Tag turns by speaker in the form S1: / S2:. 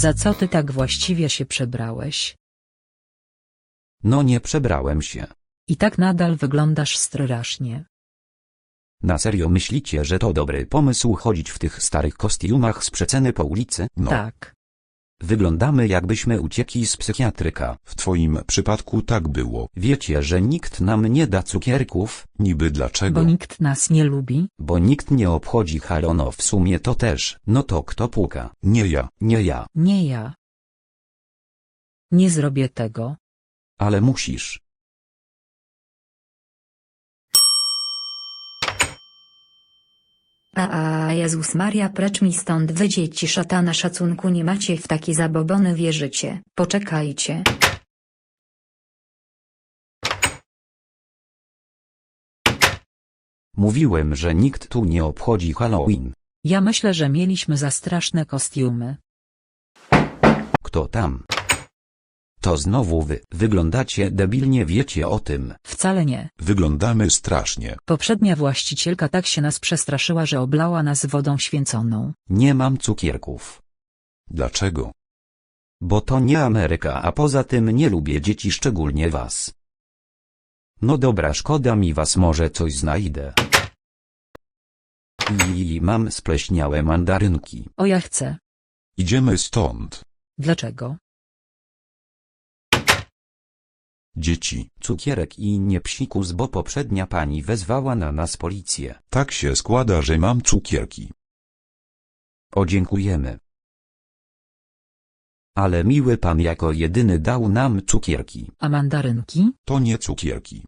S1: Za co ty tak właściwie się przebrałeś?
S2: No nie przebrałem się.
S1: I tak nadal wyglądasz strasznie.
S2: Na serio myślicie, że to dobry pomysł chodzić w tych starych kostiumach z przeceny po ulicy?
S3: No,
S1: Tak.
S2: Wyglądamy jakbyśmy uciekli z psychiatryka.
S3: w twoim przypadku tak było.
S2: Wiecie, że nikt nam nie da cukierków,
S3: Niby dlaczego?
S1: Bo nikt nas nie lubi.
S2: bo nikt nie obchodzi Harono w sumie to też. No to kto puka?
S3: Nie ja.
S2: Nie ja.
S1: Nie ja. Nie zrobię tego.
S2: Ale musisz.
S4: A, a Jezus Maria precz mi stąd wy dzieci szatana szacunku nie macie w taki zabobony wierzycie, poczekajcie.
S2: Mówiłem, że nikt tu nie obchodzi Halloween.
S1: Ja myślę, że mieliśmy za straszne kostiumy.
S2: Kto tam? To znowu wy. Wyglądacie debilnie wiecie o tym.
S1: Wcale nie.
S3: Wyglądamy strasznie.
S1: Poprzednia właścicielka tak się nas przestraszyła, że oblała nas wodą święconą.
S2: Nie mam cukierków.
S3: Dlaczego?
S2: Bo to nie Ameryka, a poza tym nie lubię dzieci, szczególnie was. No dobra, szkoda mi was, może coś znajdę. I mam spleśniałe mandarynki.
S1: O ja chcę.
S3: Idziemy stąd.
S1: Dlaczego?
S3: Dzieci.
S2: Cukierek i nie psikus, bo poprzednia pani wezwała na nas policję.
S3: Tak się składa, że mam cukierki.
S2: O dziękujemy. Ale miły pan jako jedyny dał nam cukierki.
S1: A mandarynki?
S3: To nie cukierki.